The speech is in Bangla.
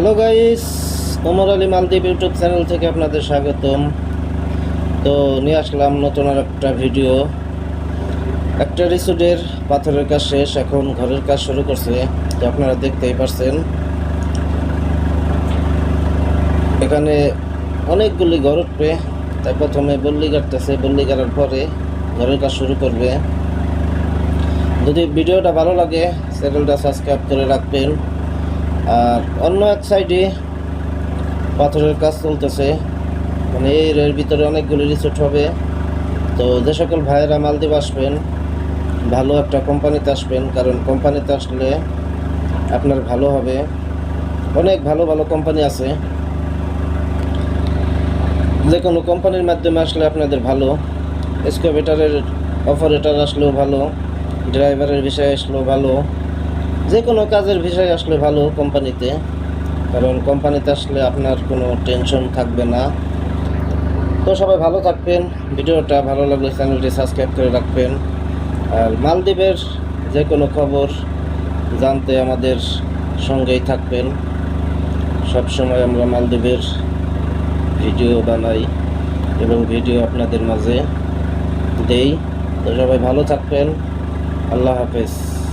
হ্যালো গাইস ওমর আলী মালদ্বীপ ইউটিউব চ্যানেল থেকে আপনাদের স্বাগতম। তো নিয়ে আসলাম নতুন আর একটা ভিডিও একটা রিসোর্টের পাথরের কাজ শেষ, এখন ঘরের কাজ শুরু করছে। তো আপনারা দেখতেই পারছেন। এখানে অনেকগুলি ঘর উঠবে। তাই প্রথমে বল্লি কাটতেছে। বল্লি কাটার পরে ঘরের কাজ শুরু করবে। যদি ভিডিওটা ভালো লাগে চ্যানেলটা সাবস্ক্রাইব করে রাখবেন। আর অন্য এক সাইডে পাথরের কাজ চলতেছে। মানে এর ভিতরে অনেকগুলি রিসোর্ট হবে। তো যে সকল ভাইয়েরা মালদ্বীপ আসবেন, ভালো একটা কোম্পানিতে আসবেন, কারণ কোম্পানিতে আসলে আপনার ভালো হবে। অনেক ভালো ভালো কোম্পানি আছে। যে কোনো কোম্পানির মাধ্যমে আসলে আপনাদের ভালো। এক্সকাভেটারের অপারেটর আসলেও ভালো। ড্রাইভারের বিষয়ে আসলেও ভালো। যে কোনো কাজের বিষয় আসলে ভালো কোম্পানিতে, কারণ কোম্পানিতে আসলে আপনার কোনো টেনশন থাকবে না। তো সবাই ভালো থাকবেন, ভিডিওটা ভালো লাগলে চ্যানেলটি সাবস্ক্রাইব করে রাখবেন। আর মালদ্বীপের যে কোনো খবর জানতে আমাদের সঙ্গেই থাকবেন। সব সময় আমরা মালদ্বীপের ভিডিও বানাই এবং ভিডিও আপনাদের মাঝে দেই। তো সবাই ভালো থাকবেন। আল্লাহ হাফেজ।